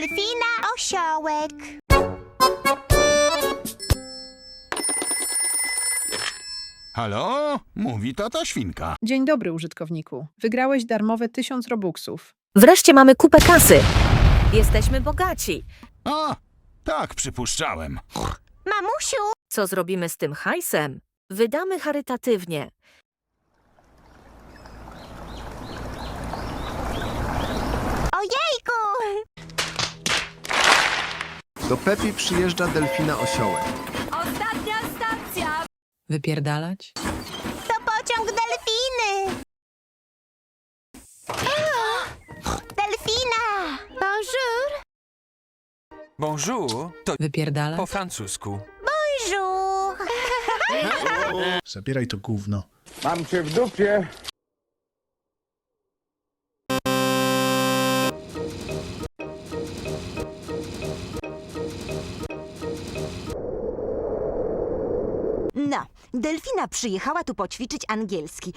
delfina osiołek. Halo? Mówi tata świnka. Dzień dobry, użytkowniku. Wygrałeś darmowe 1000 robuxów. Wreszcie mamy kupę kasy. Jesteśmy bogaci. A, tak przypuszczałem. Mamusiu, Co zrobimy z tym hajsem? Wydamy charytatywnie. Do Pepi przyjeżdża delfina osiołek. Ostatnia stacja! Wypierdalać? To pociąg delfiny. Delfina! Bonjour! Bonjour to Wypierdalać? po francusku. Bonjour! Zabieraj to gówno. Mam cię w dupie. No, Delfina przyjechała tu poćwiczyć angielski.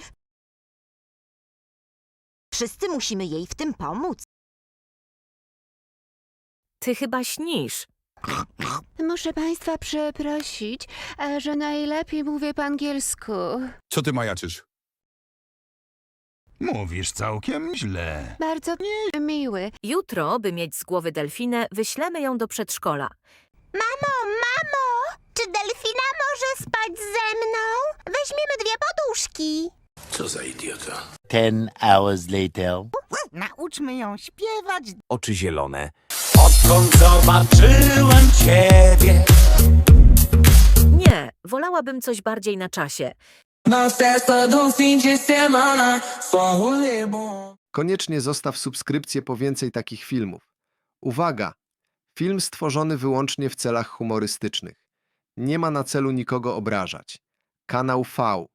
Wszyscy musimy jej w tym pomóc. Ty chyba śnisz. Muszę Państwa przeprosić, e, że najlepiej mówię po angielsku. Co ty majaczysz? Mówisz całkiem źle. Bardzo miły. Jutro, by mieć z głowy delfinę, wyślemy ją do przedszkola. Mamo, mamo! Czy delfina może spać ze mną? Weźmiemy dwie poduszki. Ten hours later. Nauczmy ją śpiewać. Oczy zielone. Odkąd zobaczyłem ciebie. Nie, wolałabym coś bardziej na czasie. Koniecznie zostaw subskrypcję po więcej takich filmów. Uwaga! Film stworzony wyłącznie w celach humorystycznych. Nie ma na celu nikogo obrażać. Kanał V.